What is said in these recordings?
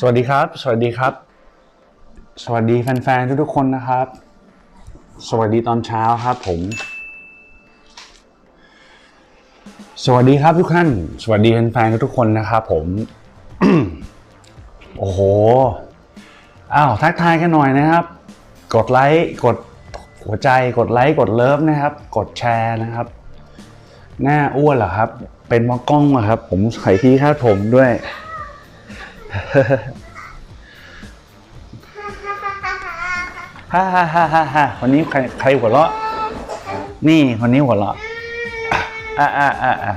สวัสดีครับ สวัสดีครับ สวัสดีแฟนๆทุกๆคนนะครับ สวัสดีตอนเช้าครับผม สวัสดีครับทุกท่าน สวัสดีแฟนๆทุกๆคนนะครับผมโอ้โหอ้าวทักทายกันหน่อยนะครับ กดไลค์กดหัวใจกดไลค์กดเลิฟนะครับ กดแชร์นะครับ หน้าอ้วนเหรอครับ เป็นมอกล้องเหรอครับ ผมใส่ที่คาดผมด้วย ฮ่าฮ่าฮ่าฮ่าฮ่าวันนี้ใครใครหัวเราะ นี่คนนี้หัวเราะ อะอะอะอะ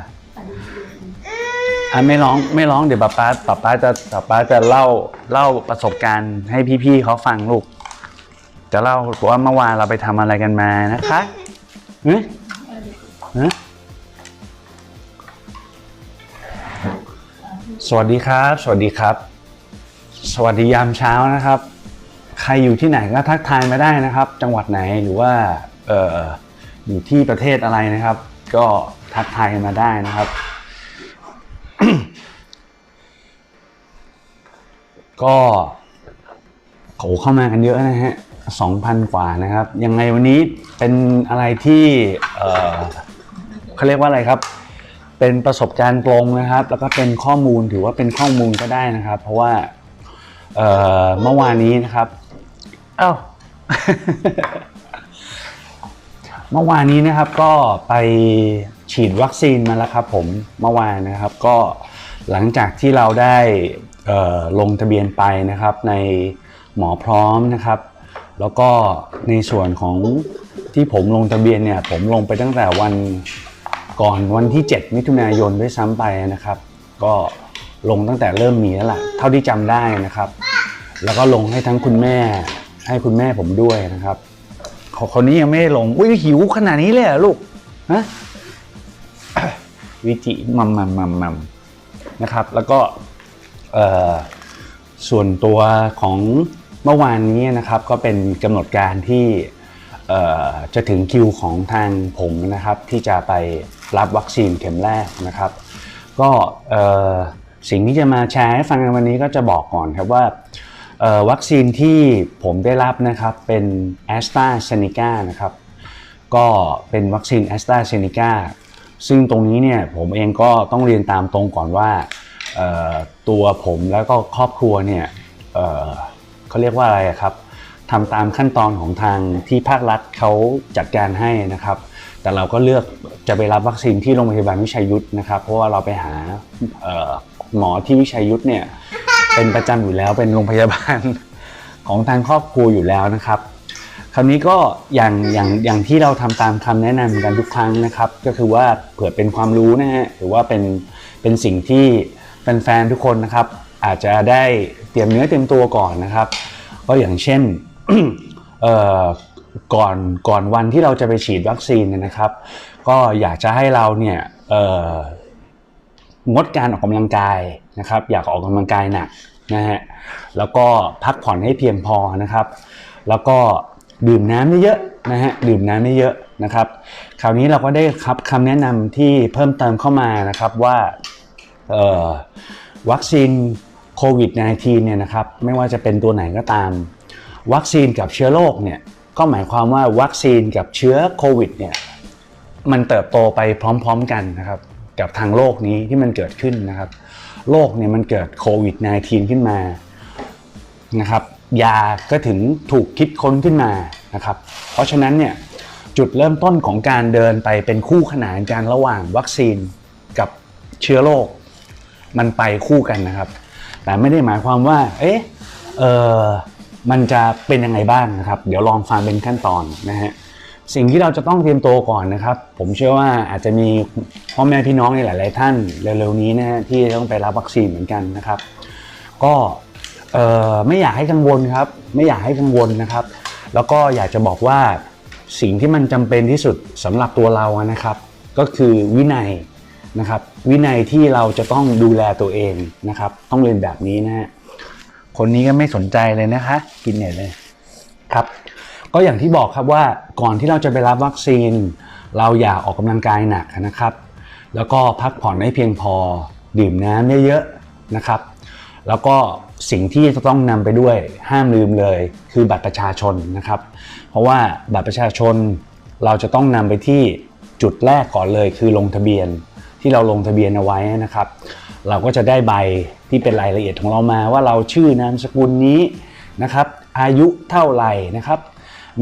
อะไม่ร้องไม่ร้องเดี๋ยวป๊าป๊าป๊าป๊าจะป๊าป๊าจะเล่าเล่าประสบการณ์ให้พี่ๆเขาฟังลูก จะเล่าว่าเมื่อวานเราไปทำอะไรกันมานะคะเฮ้ย สวัสดีครับ สวัสดีครับ สวัสดียามเช้านะครับ ใครอยู่ที่ไหนก็ทักทายมาได้นะครับ จังหวัดไหนหรือว่าเอออยู่ที่ประเทศอะไรนะครับ ก็ทักทายกันมาได้นะครับ ก็โขเข้ามากันเยอะนะฮะสองพันกว่านะครับ ยังไงวันนี้เป็นอะไรที่เออเขาเรียกว่าอะไรครับ เป็นประสบการณ์ตรงนะครับ แล้วก็เป็นข้อมูลถือว่าเป็นข้อมูลก็ได้นะครับ เพราะว่าเอ่อเมื่อวานนี้นะครับเอ้าเมื่อวานนี้นะครับก็ไปฉีดวัคซีนมาแล้วครับผมเมื่อวานนะครับ ก็หลังจากที่เราได้เอ่อลงทะเบียนไปนะครับ ในหมอพร้อมนะครับ แล้วก็ในส่วนของที่ผมลงทะเบียนเนี่ยผมลงไปตั้งแต่วัน ก่อนวันที่ 7 มิถุนายนด้วยซ้ำไปนะครับ ก็ลงตั้งแต่เริ่มมีแล้วล่ะ เท่าที่จำได้นะครับ แล้วก็ลงให้ทั้งคุณแม่ ให้คุณแม่ผมด้วยนะครับเขาคนนี้ยังไม่ได้ลง อุ้ยหิวขนาดนี้เลยเหรอลูกฮะวิจิมัมมัมมัมมัมนะครับ แล้วก็ส่วนตัวของเมื่อวานนี้นะครับก็เป็นกำหนดการที่จะถึงคิวของทางผมนะครับ ที่จะไป รับวัคซีนเข็มแรกนะครับ ก็สิ่งที่จะมาแชร์ให้ฟังในวันนี้ก็จะบอกก่อนครับว่าวัคซีนที่ผมได้รับนะครับเป็น a s t r a z เซ e c a นะครับก็เป็นวัคซีน a s t r a z เซ e c a ซึ่งตรงนี้เนี่ยผมเองก็ต้องเรียนตามตรงก่อนว่าตัวผมแล้วก็ครอบครัวเนี่ยเเขาเรียกว่าอะไรครับทำตามขั้นตอนของทางที่ภาครัฐเขาจัดการให้นะครับ แต่เราก็เลือกจะไปรับวัคซีนที่โรงพยาบาลวิชัยยุทธนะครับ เพราะว่าเราไปหาหมอที่วิชัยยุทธเนี่ยเป็นประจำอยู่แล้วเป็นโรงพยาบาลของทางครอบครัวอยู่แล้วนะครับ คราวนี้ก็อย่างอย่างอย่างที่เราทำตามคำแนะนำกันทุกครั้งนะครับ ก็คือว่าเผื่อเป็นความรู้นะฮะหรือว่าเป็นเป็นสิ่งที่แฟนๆทุกคนนะครับ อาจจะได้เตรียมเนื้อเตรียมตัวก่อนนะครับ ก็อย่างเช่นเก่อนก่อนวันที่เราจะไปฉีดวัคซีนเนยนะครับ ก็อยากจะให้เราเนี่ยงดการออกกำลังกายนะครับ อยากออกกำลังกายหนักนะฮะแล้วก็พักผ่อนให้เพียงพอนะครับ แล้วก็ดื่มน้ำเยอะๆนะฮะดื่มน้ำเยอะๆนะครับ คราวนี้เราก็ได้ครับคำแนะนำที่เพิ่มเติมเข้ามานะครับว่าวัคซีนโควิด -19 เนี่ยนะครับไม่ว่าจะเป็นตัวไหนก็ตาม วัคซีนกับเชื้อโรคเนี่ย ก็หมายความว่าวัคซีนกับเชื้อโควิดเนี่ยมันเติบโตไปพร้อมๆกันนะครับกับทางโลกนี้ที่มันเกิดขึ้นนะครับ โลกเนี่ยมันเกิดโควิด -19 ขึ้นมานะครับ ยาก็ถึงถูกคิดค้นขึ้นมานะครับ เพราะฉะนั้นเนี่ยจุดเริ่มต้นของการเดินไปเป็นคู่ขนานกันระหว่างวัคซีนกับเชื้อโรคมันไปคู่กันนะครับ แต่ไม่ได้หมายความว่า เอ๊ะเออ มันจะเป็นยังไงบ้างนะครับ เดี๋ยวลองฟังเป็นขั้นตอนนะฮะสิ่งที่เราจะต้องเตรียมตัวก่อนนะครับ ผมเชื่อว่าอาจจะมีพ่อแม่พี่น้องในหลาย ๆ ท่านเร็ว ๆ นี้นะฮะที่ต้องไปรับวัคซีนเหมือนกันนะครับ ก็ไม่อยากให้กังวลครับ ไม่อยากให้กังวลนะครับ แล้วก็อยากจะบอกว่าสิ่งที่มันจำเป็นที่สุดสำหรับตัวเรานะครับ ก็คือวินัยนะครับ วินัยที่เราจะต้องดูแลตัวเองนะครับ ต้องเรียนแบบนี้นะฮะ คนนี้ก็ไม่สนใจเลยนะคะ กินเนี่ยเลยครับ ก็อย่างที่บอกครับว่าก่อนที่เราจะไปรับวัคซีน เราอย่าออกกำลังกายหนักนะครับ แล้วก็พักผ่อนให้เพียงพอดื่มน้ำเยอะๆนะครับ แล้วก็สิ่งที่จะต้องนำไปด้วยห้ามลืมเลย คือบัตรประชาชนนะครับ เพราะว่าบัตรประชาชนเราจะต้องนำไปที่จุดแรกก่อนเลยคือลงทะเบียนที่เราลงทะเบียนเอาไว้นะครับ เราก็จะได้ใบที่เป็นรายละเอียดของเรามาว่าเราชื่อนามสกุลนี้นะครับ อายุเท่าไหร่นะครับ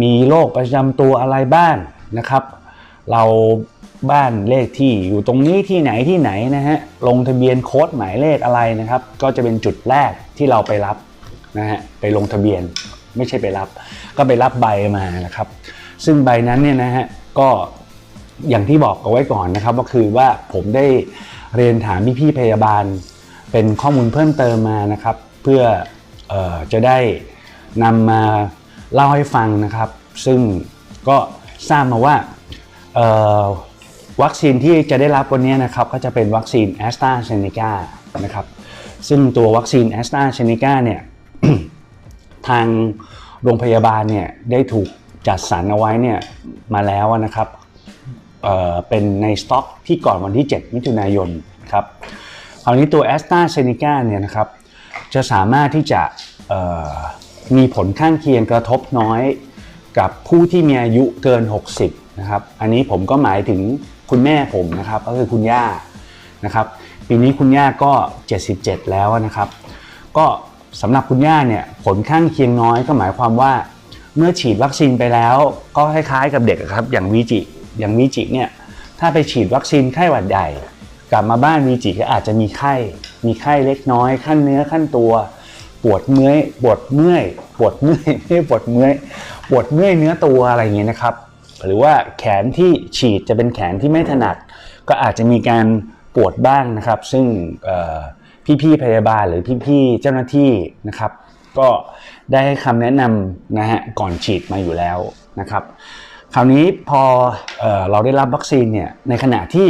มีโรคประจำตัวอะไรบ้างนะครับ เราบ้านเลขที่อยู่ตรงนี้ที่ไหนที่ไหนนะฮะลงทะเบียนโค้ดหมายเลขอะไรนะครับ ก็จะเป็นจุดแรกที่เราไปรับนะฮะไปลงทะเบียนไม่ใช่ไปรับ ก็ไปรับใบมานะครับ ซึ่งใบนั้นเนี่ยนะฮะก็อย่างที่บอกเอาไว้ก่อนนะครับ ก็คือว่าผมได้ เรียนถามพี่ๆพยาบาล เป็นข้อมูลเพิ่มเติมมานะครับ เพื่อออจะได้นำมาเล่าให้ฟังนะครับ ซึ่งก็ทราบมาว่าวัคซีนที่จะได้รับวันนี้นะครับก็จะเป็นวัคซีนแอสตราเซเนกานะครับซึ่งตัววัคซีนแอสตราเซเนกาเนี่ยทางโรงพยาบาลเนี่ยได้ถูกจัดสรรเอาไว้เนี่ยมาแล้วนะครับ เป็นในสต็อกที่ก่อนวันที่ 7 มิถุนายนครับคราวนี้ตัว a s t r a z เซ e c a เนี่ยนะครับจะสามารถที่จะมีผลข้างเคียงกระทบน้อยกับผู้ที่มีอายุเกิน 60 นะครับ อันนี้ผมก็หมายถึงคุณแม่ผมนะครับ ก็คือคุณย่านะครับ ปีนี้คุณย่าก็ 77 แล้วนะครับ ก็สำหรับคุณย่าเนี่ยผลข้างเคียงน้อยก็หมายความว่า เมื่อฉีดวัคซีนไปแล้วก็คล้ายๆกับเด็กครับอย่างวีจิ อย่างวีจิเนี่ยถ้าไปฉีดวัคซีนไข้หวัดใหญ่กลับมาบ้านวีจิก็อาจจะมีไข้ มีไข้เล็กน้อยขั้นเนื้อขั้นตัว ปวดเมื่อยปวดเมื่อยปวดเมื่อยไม่ปวดเมื่อยปวดเมื่อยเนื้อตัวอะไรอย่างเงี้ยนะครับ หรือว่าแขนที่ฉีดจะเป็นแขนที่ไม่ถนัด ก็อาจจะมีการปวดบ้างนะครับ ซึ่งเอ่พี่ๆพยาบาลหรือพี่ๆเจ้าหน้าที่นะครับ ก็ได้ให้คำแนะนำนะฮะก่อนฉีดมาอยู่แล้วนะครับ คราวนี้พอเออเราได้รับวัคซีนเนี่ยในขณะที่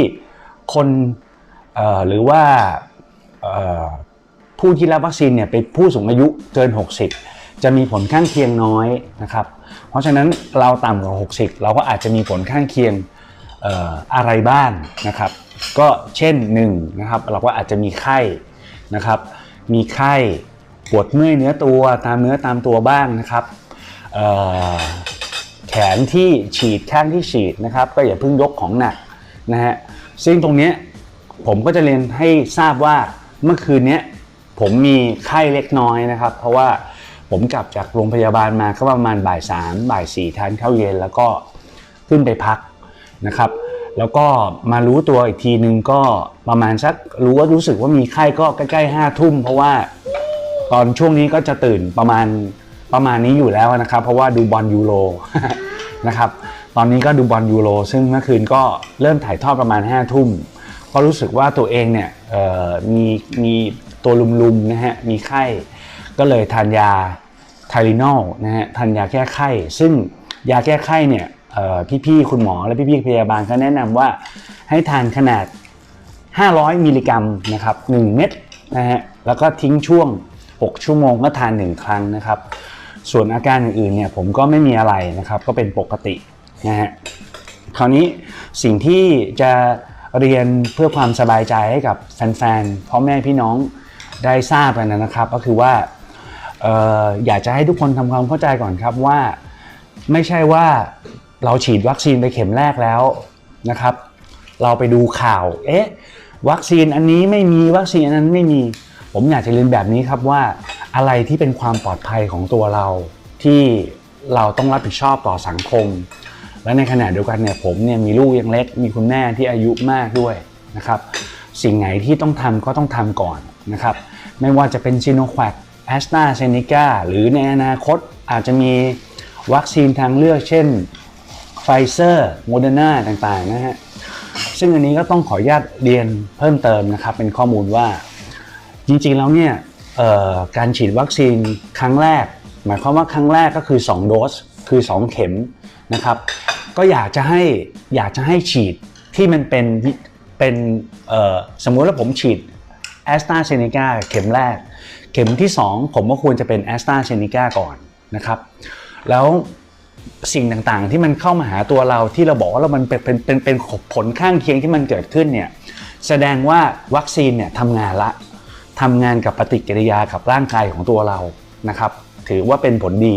คนหรือว่าผู้ที่รับวัคซีนเนี่ยเป็นผู้สูงอายุเกิน 60 จะมีผลข้างเคียงน้อยนะครับ เพราะฉะนั้นเราต่ำกว่า 60 เราก็อาจจะมีผลข้างเคียงออะไรบ้างนะครับ ก็เช่น1นะครับเราก็อาจจะมีไข้นะครับ มีไข้ปวดเมื่อยเนื้อตัวตามเนื้อตามตัวบ้างนะครับ แขนที่ฉีดข้างที่ฉีดนะครับ ก็อย่าเพิ่งยกของหนักนะฮะซึ่งตรงนี้ผมก็จะเรียนให้ทราบว่าเมื่อคืนนี้ผมมีไข้เล็กน้อยนะครับ เพราะว่าผมกลับจากโรงพยาบาลมาก็ประมาณบ่ายสามบ่ายสี่ทานข้าวเย็นแล้วก็ขึ้นไปพักนะครับ แล้วก็มารู้ตัวอีกทีนึงก็ประมาณสักรู้ว่ารู้สึกว่ามีไข้ก็ใกล้ๆห้าทุ่มเพราะว่าตอนช่วงนี้ก็จะตื่นประมาณ ประมาณนี้อยู่แล้วนะครับ เพราะว่าดูบอลยูโรนะครับตอนนี้ก็ดูบอลยูโรซึ่งเมื่อคืนก็เริ่มถ่ายทอดประมาณ5้าทุ่มก็รู้สึกว่าตัวเองเนี่ยมีมีตัวลุมๆนะฮะมีไข้ก็เลยทานยาไทลินอลนะฮะทานยาแก้ไข้ ซึ่งยาแก้ไข้เนี่ยพี่ๆคุณหมอและพี่ๆพยาบาลเขาแนะนำว่าให้ทานขนาด 500 มิลลิกรัมนะครับ1เม็ดนะฮะแล้วก็ทิ้งช่วง 6 ชั่วโมงก็ทาน 1 ครั้งนะครับ ส่วนอาการอื่นๆเนี่ยผมก็ไม่มีอะไรนะครับก็เป็นปกตินะฮะคราวนี้สิ่งที่จะเรียนเพื่อความสบายใจให้กับแฟนๆพ่อแม่พี่น้องได้ทราบกันนะครับ ก็คือว่าอออยากจะให้ทุกคนทำความเข้าใจก่อนครับว่าไม่ใช่ว่าเราฉีดวัคซีนไปเข็มแรกแล้วนะครับ เราไปดูข่าวเอ๊ะวัคซีนอันนี้ไม่มีวัคซีนอันนั้นไม่มี ผมอยากจะเรียนแบบนี้ครับว่า อะไรที่เป็นความปลอดภัยของตัวเรา ที่เราต้องรับผิดชอบต่อสังคม และในขณะเดียวกันเนี่ยผมเนี่ยมีลูกยังเล็ก มีคุณแม่ที่อายุมากด้วยนะครับสิ่งไหนที่ต้องทำก็ต้องทำก่อนนะครับไม่ว่าจะเป็นซีโนแควคแอสตราเซเนกาหรือในอนาคตอาจจะมีวัคซีนทางเลือกเช่นไฟเซอร์โมเดอร์นาต่างๆนะฮะซึ่งอันนี้ก็ต้องขออนุญาตเรียนเพิ่มเติมนะครับ เป็นข้อมูลว่าจริงๆแล้วเนี่ย การฉีดวัคซีนครั้งแรก หมายความว่าครั้งแรกก็คือ 2 โดสคือ 2 เข็มนะครับ ก็อยากจะให้อยากจะให้ฉีดที่มันเป็นเป็นสมมุติว่าผมฉีดแอสตราเซเนกาเข็มแรก เข็มที่ 2 ผมก็ควรจะเป็นแอสตราเซเนกาก่อนนะครับ แล้วสิ่งต่างๆที่มันเข้ามาหาตัวเราที่เราบอกว่าเรามันเป็นเป็นเป็นผลข้างเคียงที่มันเกิดขึ้นเนี่ยแสดงว่าวัคซีนเนี่ยทำงานละ ทำงานกับปฏิกิริยากับร่างกายของตัวเรานะครับ ถือว่าเป็นผลดี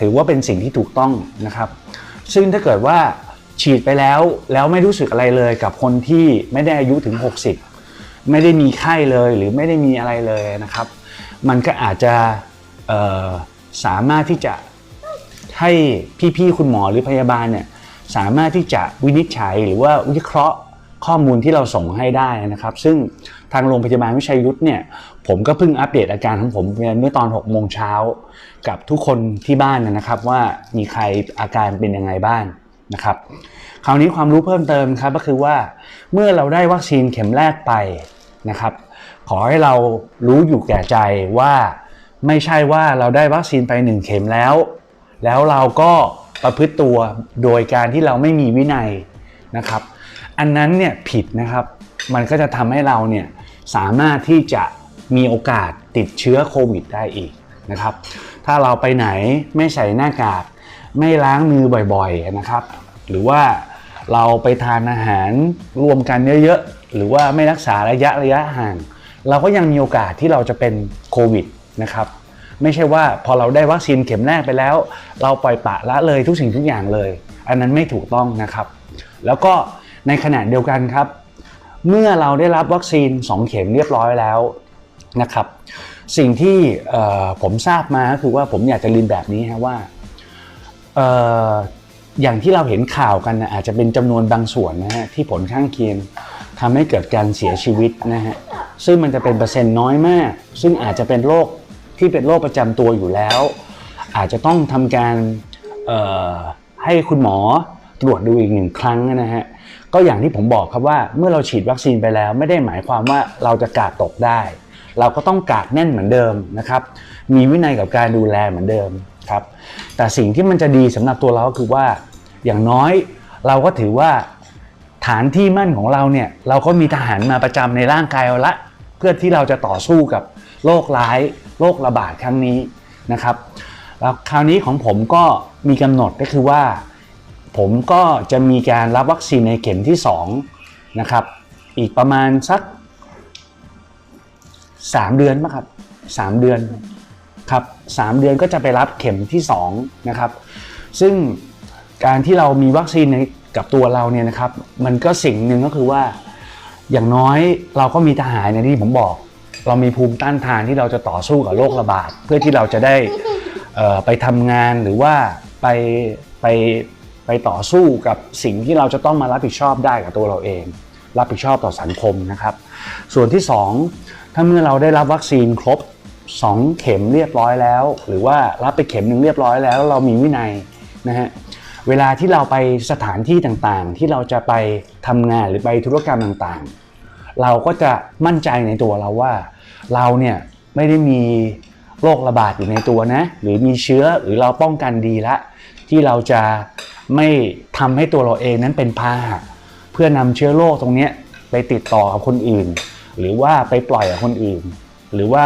ถือว่าเป็นสิ่งที่ถูกต้องนะครับ ซึ่งถ้าเกิดว่าฉีดไปแล้วแล้วไม่รู้สึกอะไรเลยกับคนที่ไม่ได้อายุถึง 60 ไม่ได้มีไข้เลยหรือไม่ได้มีอะไรเลยนะครับ มันก็อาจจะสามารถที่จะให้พี่ๆคุณหมอหรือพยาบาลเนี่ยสามารถที่จะวินิจฉัยหรือว่าวิเคราะห์ ข้อมูลที่เราส่งให้ได้นะครับ ซึ่งทางโรงพยาบาลวิชัยยุทธเนี่ยผมก็เพิ่งอัปเดตอาการของผมเมื่อตอน6โมงเช้ากับทุกคนที่บ้านนะครับ ว่ามีใครอาการเป็นยังไงบ้างนะครับ คราวนี้ความรู้เพิ่มเติมครับก็คือว่าเมื่อเราได้วัคซีนเข็มแรกไปนะครับ ขอให้เรารู้อยู่แก่ใจว่าไม่ใช่ว่าเราได้วัคซีนไปหนึ่งเข็มแล้ว แล้วเราก็ประพฤติตัวโดยการที่เราไม่มีวินัยนะครับ อันนั้นเนี่ยผิดนะครับ มันก็จะทำให้เราเนี่ยสามารถที่จะมีโอกาสติดเชื้อโควิดได้อีกนะครับ ถ้าเราไปไหนไม่ใส่หน้ากาก ไม่ล้างมือบ่อยๆนะครับ หรือว่าเราไปทานอาหารรวมกันเยอะๆ หรือว่าไม่รักษาระยะระยะห่าง เราก็ยังมีโอกาสที่เราจะเป็นโควิดนะครับ ไม่ใช่ว่าพอเราได้วัคซีนเข็มแรกไปแล้ว เราปล่อยปะละเลยทุกสิ่งทุกอย่างเลย อันนั้นไม่ถูกต้องนะครับ แล้วก็ ในขณะเดียวกันครับ เมื่อเราได้รับวัคซีน 2 เข็มเรียบร้อยแล้วนะครับสิ่งที่ผมทราบมาก็คือว่าผมอยากจะเรีนแบบนี้ฮะว่าอย่างที่เราเห็นข่าวกันนะอาจจะเป็นจำนวนบางส่วนนะฮะที่ผลข้างเคียงทำให้เกิดการเสียชีวิตนะฮะซึ่งมันจะเป็นเปอร์เซ็นต์น้อยมาก ซึ่งอาจจะเป็นโรคที่เป็นโรคประจำตัวอยู่แล้ว อาจจะต้องทำการให้คุณหมอตรวจดูอีกหนึ่งครั้งนะฮะ ก็อย่างที่ผมบอกครับว่าเมื่อเราฉีดวัคซีนไปแล้ว ไม่ได้หมายความว่าเราจะกาดตกได้ เราก็ต้องกาดแน่นเหมือนเดิมนะครับ มีวินัยกับการดูแลเหมือนเดิมครับ แต่สิ่งที่มันจะดีสำหรับตัวเราก็คือว่า อย่างน้อยเราก็ถือว่าฐานที่มั่นของเราเนี่ยเราก็มีทหารมาประจำในร่างกายเราละ เพื่อที่เราจะต่อสู้กับโรคร้ายโรคระบาดครั้งนี้นะครับแล้วคราวนี้ของผมก็มีกำหนดก็คือว่า ผมก็จะมีการรับวัคซีนในเข็มที่2นะครับอีกประมาณสัก 3 เดือนมั้งครับ3เดือนครับ3เดือนก็จะไปรับเข็มที่2นะครับซึ่งการที่เรามีวัคซีนในกับตัวเราเนี่ยนะครับ มันก็สิ่งหนึ่งก็คือว่าอย่างน้อยเราก็มีทหารอย่างที่ผมบอก เรามีภูมิต้านทานที่เราจะต่อสู้กับโรคระบาด เพื่อที่เราจะได้ไปทำงานหรือว่าไปไป ไปต่อสู้กับสิ่งที่เราจะต้องมารับผิดชอบได้กับตัวเราเอง รับผิดชอบต่อสังคมนะครับ ส่วนที่ 2 ถ้าเมื่อเราได้รับวัคซีนครบ 2 เข็มเรียบร้อยแล้ว หรือว่ารับไปเข็มหนึ่งเรียบร้อยแล้วเรามีวินัยนะฮะเวลาที่เราไปสถานที่ต่างๆ ที่เราจะไปทำงานหรือไปธุรกรรมต่างๆ เราก็จะมั่นใจในตัวเราว่า เราเนี่ยไม่ได้มีโรคระบาดอยู่ในตัวนะ หรือมีเชื้อหรือเราป้องกันดีละ ที่เราจะ ไม่ทำให้ตัวเราเองนั้นเป็นพาหะเพื่อนำเชื้อโรคตรงนี้ไปติดต่อกับคนอื่น หรือว่าไปปล่อยกับคนอื่น หรือว่า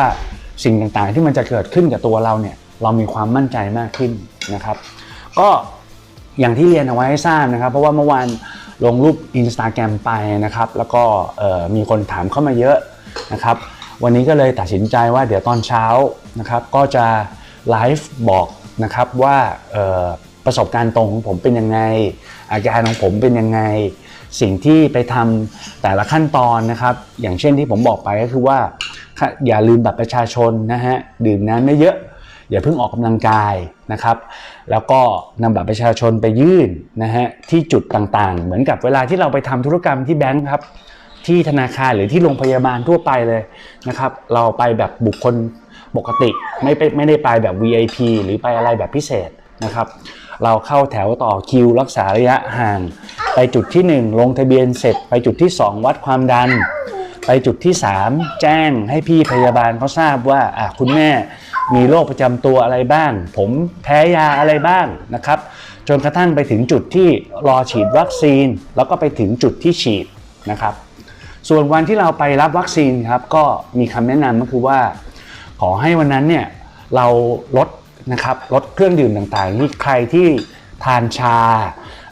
สิ่งต่างๆที่มันจะเกิดขึ้นกับตัวเราเนี่ยเรามีความมั่นใจมากขึ้นนะครับ ก็อย่างที่เรียนเอาไว้ให้ทราบนะครับ เพราะว่าเมื่อวานลงรูป Instagram ไปนะครับ แล้วก็มีคนถามเข้ามาเยอะนะครับ วันนี้ก็เลยตัดสินใจว่าเดี๋ยวตอนเช้านะครับ ก็จะไลฟ์บอกนะครับว่า ประสบการณ์ตรงของผมเป็นยังไง อาการของผมเป็นยังไง สิ่งที่ไปทำแต่ละขั้นตอนนะครับ อย่างเช่นที่ผมบอกไปก็คือว่า อย่าลืมบัตรประชาชนนะฮะดื่มน้ำไม่เยอะอย่าเพิ่งออกกำลังกายนะครับ แล้วก็นำบัตรประชาชนไปยื่นนะฮะที่จุดต่างๆ เหมือนกับเวลาที่เราไปทำธุรกรรมที่แบงก์ครับ ที่ธนาคารหรือที่โรงพยาบาลทั่วไปเลยนะครับ เราไปแบบบุคคลปกติ ไม่ไปไม่ได้ไปแบบ VIP หรือไปอะไรแบบพิเศษนะครับ เราเข้าแถวต่อคิวรักษาระยะห่าง ไปจุดที่ 1 ลงทะเบียนเสร็จ ไปจุดที่ 2 วัดความดัน ไปจุดที่ 3 แจ้งให้พี่พยาบาลเขาทราบว่าอะคุณแม่มีโรคประจำตัวอะไรบ้าง ผมแพ้ยาอะไรบ้างนะครับ จนกระทั่งไปถึงจุดที่รอฉีดวัคซีน แล้วก็ไปถึงจุดที่ฉีดนะครับ ส่วนวันที่เราไปรับวัคซีนครับก็มีคำแนะนำก็คือว่า ขอให้วันนั้นเนี่ยเราลด นะครับลดเครื่องดื่มต่างๆที่ใครที่ทานชา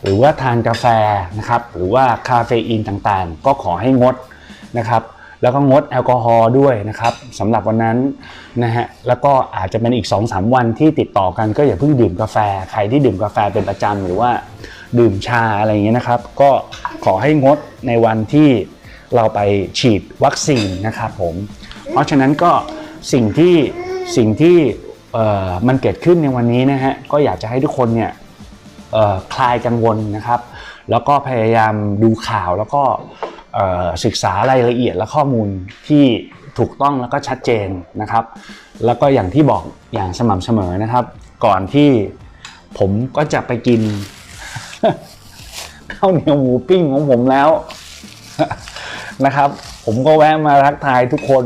หรือว่าทานกาแฟนะครับหรือว่าคาเฟอีนต่างๆ ก็ขอให้งดนะครับแล้วก็งดแอลกอฮอล์ด้วยนะครับสำหรับวันนั้นนะฮะแล้วก็อาจจะเป็นอีก 2-3 วันที่ติดต่อกันก็อย่าเพิ่งดื่มกาแฟ ใครที่ดื่มกาแฟเป็นประจำหรือว่าดื่มชาอะไรอย่างเงี้ยนะครับ ก็ขอให้งดในวันที่เราไปฉีดวัคซีนนะครับผม เพราะฉะนั้นก็สิ่งที่สิ่งที่ มันเกิดขึ้นในวันนี้นะฮะก็อยากจะให้ทุกคนเนี่ยคลายกังวลนะครับ แล้วก็พยายามดูข่าวแล้วก็ศึกษารายละเอียดและข้อมูลที่ถูกต้องแล้วก็ชัดเจนนะครับ แล้วก็อย่างที่บอกอย่างสม่ำเสมอนะครับ ก่อนที่ผมก็จะไปกินข้าวเหนียวหมูปิ้งของผมแล้วนะครับ ผมก็แวะมาทักทายทุกคน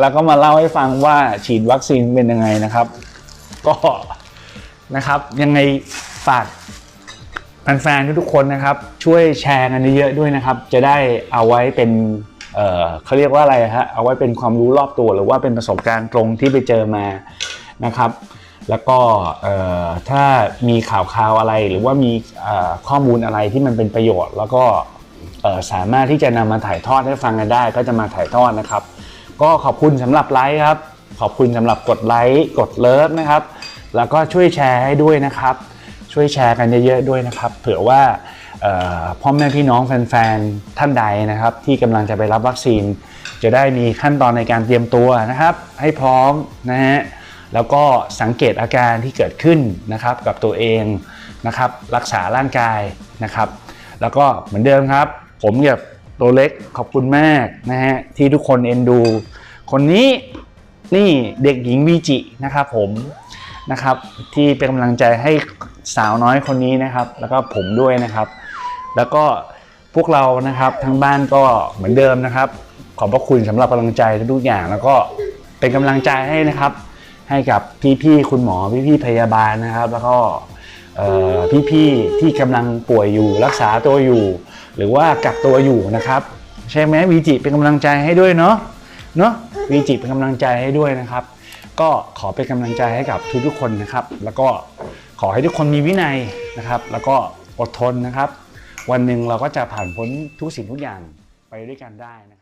แล้วก็มาเล่าให้ฟังว่าฉีดวัคซีนเป็นยังไงนะครับ ก็นะครับยังไงฝากแฟนๆทุกๆคนนะครับ ช่วยแชร์กันเยอะๆด้วยนะครับ จะได้เอาไว้เป็นเเขาเรียกว่าอะไรฮะเอาไว้เป็นความรู้รอบตัวหรือว่าเป็นประสบการณ์ตรงที่ไปเจอมานะครับ แล้วก็ถ้ามีข่าวข่าวอะไรหรือว่ามีข้อมูลอะไรที่มันเป็นประโยชน์ แล้วก็สามารถที่จะนำมาถ่ายทอดให้ฟังกันได้ ก็จะมาถ่ายทอดนะครับ ก็ขอบคุณสำหรับไลค์ครับ ขอบคุณสำหรับกดไลค์กดเลิฟนะครับ แล้วก็ช่วยแชร์ให้ด้วยนะครับ ช่วยแชร์กันเยอะๆด้วยนะครับ เผื่อว่าพ่อแม่พี่น้องแฟนๆท่านใดนะครับ ที่กำลังจะไปรับวัคซีน จะได้มีขั้นตอนในการเตรียมตัวนะครับ ให้พร้อมนะฮะแล้วก็สังเกตอาการที่เกิดขึ้นนะครับกับตัวเองนะครับ รักษาร่างกายนะครับ แล้วก็เหมือนเดิมครับ ผมกับ ตัวเล็กขอบคุณมากนะฮะที่ทุกคนเอ็นดู คนนี้นี่เด็กหญิงวีจินะครับผมนะครับที่เป็นกำลังใจให้สาวน้อยคนนี้นะครับ แล้วก็ผมด้วยนะครับ แล้วก็พวกเรานะครับทั้งบ้านก็เหมือนเดิมนะครับ ขอบพระคุณสำหรับกำลังใจทุกอย่าง แล้วก็เป็นกำลังใจให้นะครับ ให้กับพี่ๆคุณหมอพี่ๆพยาบาลนะครับ แล้วก็พี่ๆที่กำลังป่วยอยู่รักษาตัวอยู่ หรือว่ากักตัวอยู่นะครับ ใช่ไหมวีจิเป็นกำลังใจให้ด้วยเนาะเนาะวีจิเป็นกำลังใจให้ด้วยนะครับ ก็ขอเป็นกำลังใจให้กับทุกๆคนนะครับ แล้วก็ขอให้ทุกคนมีวินัยนะครับ แล้วก็อดทนนะครับ วันหนึ่งเราก็จะผ่านพ้นทุกสิ่งทุกอย่างไปด้วยกันได้นะครับ